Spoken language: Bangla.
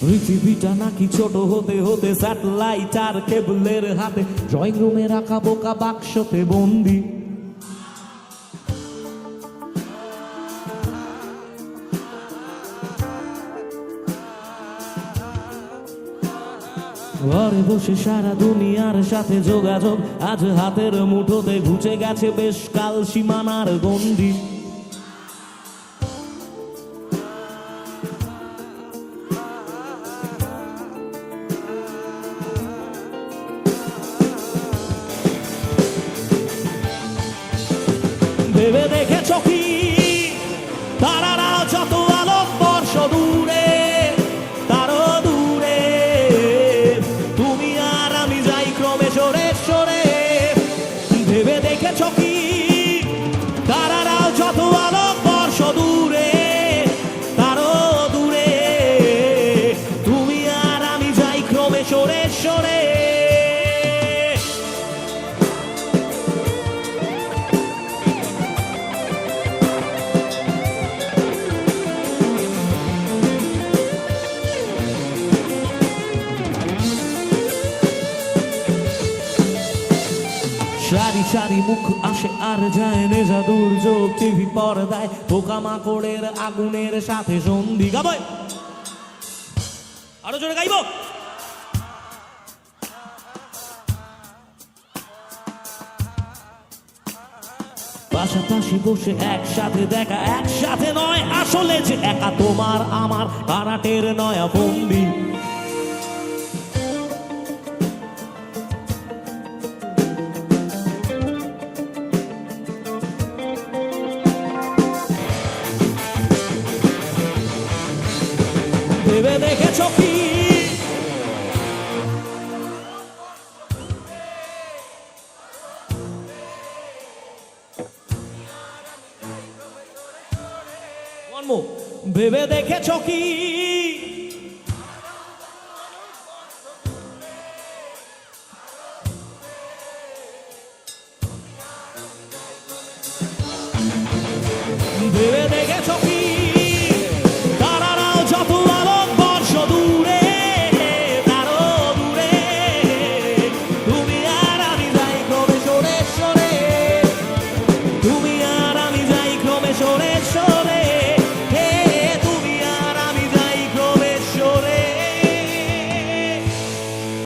পৃথিবীটা নাকি ছোট হতে হতে স্যাটেলাইট আর কেবলের হাতে ড্রয়িং রুমে রাখা বোকা বাক্সতে বন্দি। ঘরে বসে সারা দুনিয়ার সাথে যোগাযোগ, আজ হাতের মুঠোতে ঘুচে গেছে বেশ কাল সীমানার গন্ডি ভেবে দেখেছ কি? তারারা যত আলোক বর্ষ দূরে তারও দূরে। তুমি আর আমি যাই ক্রমে সারি সারি মুখ আসে, আর যায় নেশা দুর্যোগ টিভি পর্দায়। পোকামাকড়ের আগুনের সাথে সন্ধি গাবই আরও জোরে গাইব। পাশাপাশি বসে একসাথে দেখা, একসাথে নয়, আসলে যে একা তোমার আমার, কারাটের নয়া বন্দি। দেখেছ কি? ভেবে দেখেছ কি? ভেবে দেখে